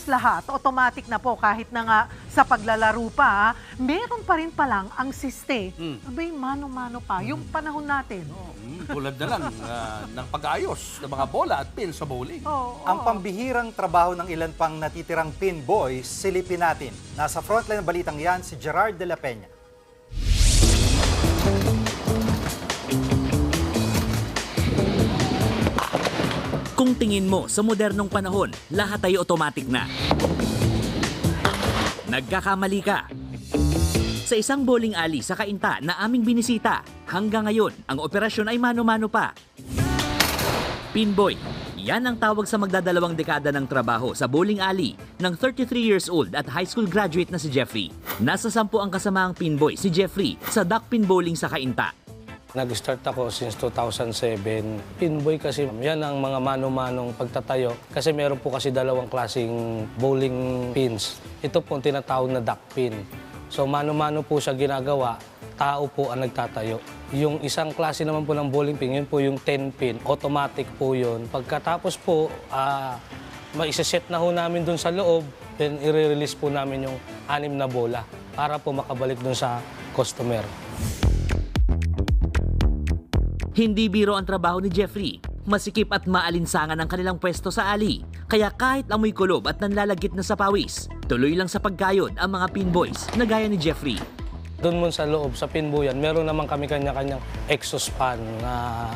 halos lahat, automatic na po kahit na nga sa paglalaro pa, meron pa rin palang ang siste. Mm. Abay, mano-mano pa. Yung panahon natin. Mm, tulad na lang ah, ng pag-ayos ng mga bola at pin sa bowling. Oo, Ang oo. pambihirang trabaho ng ilan pang natitirang pin boys, silipin natin. Nasa frontline ng balitang yan si Gerard de la Peña. Kung tingin mo sa modernong panahon, lahat ay automatic na. Nagkakamali ka. Sa isang bowling alley sa Kainta na aming binisita, hanggang ngayon, ang operasyon ay mano-mano pa. Pinboy, yan ang tawag sa magdadalawang dekada ng trabaho sa bowling alley ng 33 years old at high school graduate na si Jeffrey. Nasa sampu ang kasamaang pinboy si Jeffrey sa duck pin bowling sa Kainta. Nag-start ako since 2007. Pinboy kasi, yan ang mga mano-manong pagtatayo. Kasi meron po kasi dalawang klaseng bowling pins. Ito po ang tinatawag na duck pin. So mano-mano po siya ginagawa, tao po ang nagtatayo. Yung isang klase naman po ng bowling pin, yun po yung 10 pin. Automatic po yun. Pagkatapos po, ah maisaset na ho namin dun sa loob, then i-release po namin yung anim na bola para po makabalik dun sa customer. Hindi biro ang trabaho ni Jeffrey. Masikip at maalinsangan ang kanilang pwesto sa ali. Kaya kahit amoy kulob at nanlalagit na sa pawis, tuloy lang sa pagkayod ang mga pinboys na gaya ni Jeffrey. Doon mo sa loob, sa pinbuyan, meron naman kami kanya-kanyang exhaust fan na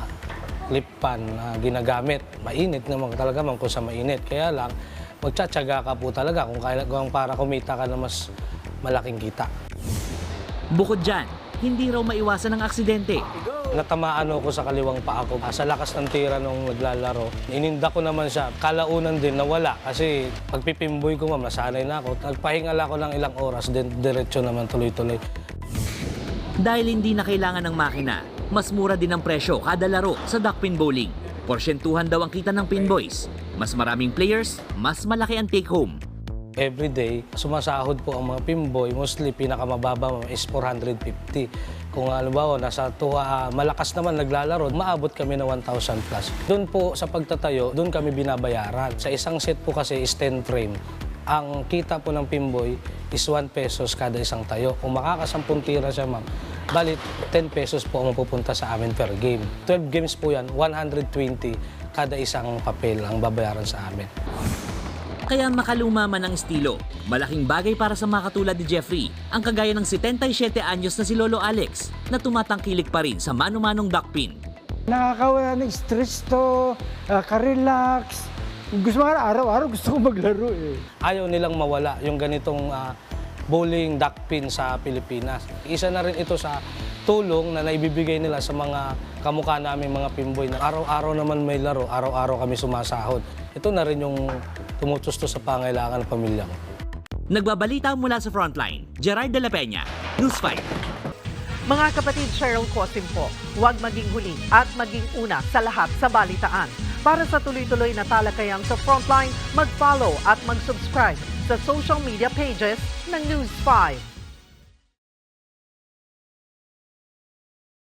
lip fan na ginagamit. Mainit naman talaga man kung sa mainit. Kaya lang, magtsatsaga ka po talaga kung, kaya, kung para kumita ka na mas malaking kita. Bukod dyan, hindi raw maiwasan ang aksidente. Natamaan ako sa kaliwang paa ko. Sa lakas ng tira nung naglalaro, ininda ko naman siya. Kalaunan din nawala kasi pagpipimboy ko, ma'am, nasanay na ako. Nagpahingal ako ng ilang oras, then diretso naman tuloy-tuloy. Dahil hindi na kailangan ng makina, mas mura din ang presyo kada laro sa duckpin bowling. Porsyentuhan daw ang kita ng pinboys. Mas maraming players, mas malaki ang take home. Every day, sumasahod po ang mga pimboy. Mostly, pinakamababa is 450. Kung halimbawa, nasa tuwa, malakas naman naglalaro, maabot kami na 1,000 plus. Doon po sa pagtatayo, doon kami binabayaran. Sa isang set po kasi is 10 frame. Ang kita po ng pimboy is 1 pesos kada isang tayo. Kung makakasampung tira siya, ma'am, balit 10 pesos po ang mapupunta sa amin per game. 12 games po yan, 120 kada isang papel ang babayaran sa amin. Kaya makaluma man ang estilo, malaking bagay para sa mga katulad ni Jeffrey ang kagaya ng 77 anyos na si Lolo Alex na tumatangkilik pa rin sa mano-manong duckpin. Nakakawala ng stress to, uh, ka-relax. Gusto mo araw-araw gusto ko maglaro eh. ayaw nilang mawala yung ganitong ah, bowling duck pin sa Pilipinas. Isa na rin ito sa tulong na naibibigay nila sa mga kamukha namin mga pimboy na araw-araw naman may laro, araw-araw kami sumasahod. Ito na rin yung tumutusto sa pangailangan ng pamilya ko. Nagbabalita mula sa frontline, Gerard de la Peña, News 5. Mga kapatid Cheryl Cosim po, huwag maging huli at maging una sa lahat sa balitaan. Para sa tuloy-tuloy na talakayang sa Frontline, mag-follow at mag-subscribe sa social media pages ng News 5.